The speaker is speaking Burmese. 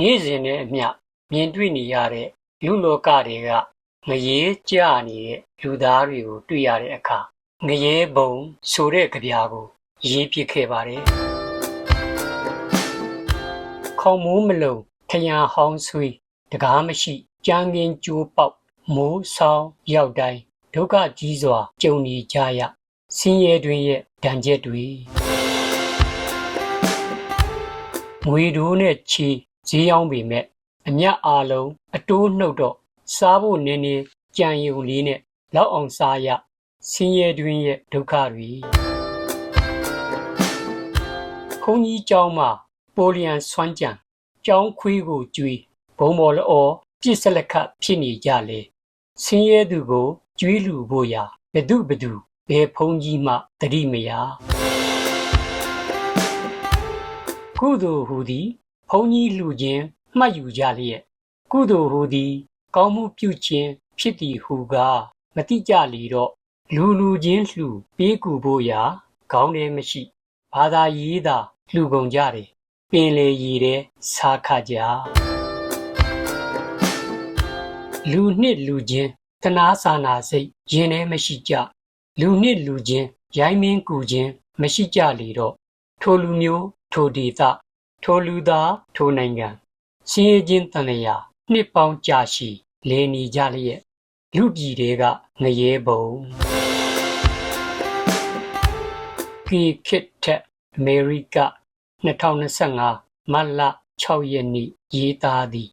နေ့စဉ်နဲ့အမျှမြင်တွေ့နေရတဲ့လူလောကတွေကငရေကြနေတဲ့လူသားတွေကိုတွေ့ရတဲ့အခါငရေဘုံဆိုတဲ့ကြပြာကိုရေးပစ်ခဲ့ပါတယ်။ခေါမိုးမလုံထရန်ဟောင်းဆွေးတကားမရှိကြမ်းကင်းကျိုးပေါက်မိုးဆောင်ရောက်တိုင်းဒုက္ခကြီးစွာကြုံနေကြရဆင်းရဲတွင်ရဲ့ဒဏ်ချက်တွေငွေတိုးနဲ့ချီ ဈေးရောင်းပေမယ့် အမြတ်အားလုံး အတိုးနှုတ်တော့ စားဖို့နည်းနည်းကျန်ရုံလေးနဲ့ လောက်အောင်စားရ ဆင်းရဲတွင်းရဲ့ ဒုက္ခတွေ။ဘုန်းကြီးကျောင်းမှာ ပိုလီယံဆွမ်းကြံ၊ကျောင်းခွေးကိုကျွေး၊ဘုံဘော်လအော် ပစ်စလက်ခတ် ဖြစ်နေကြလေ။ဆင်းရဲသူကို ကျွေးလှူဖို့ရာ ဘယ်သူ့ဘယ်သူ ဘယ်ဘုန်းကြီးမှ သတိမရ။ကုသိုလ်ဟူသည် ဘုံကြီးလှူခြင်းမှတ်ယူကြလျက်ကုသိုလ်ဟူသည် ကောင်းမှုပြုခြင်းဖြစ်သည်ဟူကားမတိကြလီတော့လူလူချင်းလှူပေးကူဖို့ရာခေါင်းထဲမရှိဘာသာရေးသာလှူကုန်ကြတယ်ပင်လေရည်တဲ့စားခကြလူနှစ်လူချင်းသနာစာနာစိတ်ရင်ထဲမရှိကြလူနှစ်လူချင်းရိုင်းမင်းကူချင်းမရှိကြလေတော့ထိုလူမျိုးထိုဒေသ ထိုလူသား ထိုနိုင်ငံစင်းရဲချင်းတန်လျာနှစ်ပေါင်းကြာရှည်လဲနေကြလျက်လူပြည်တွေကငရဲဘုံကီခစ်ထက်အမေရိက2025မတ်လ6ရက်နေ့ရေးသားသည်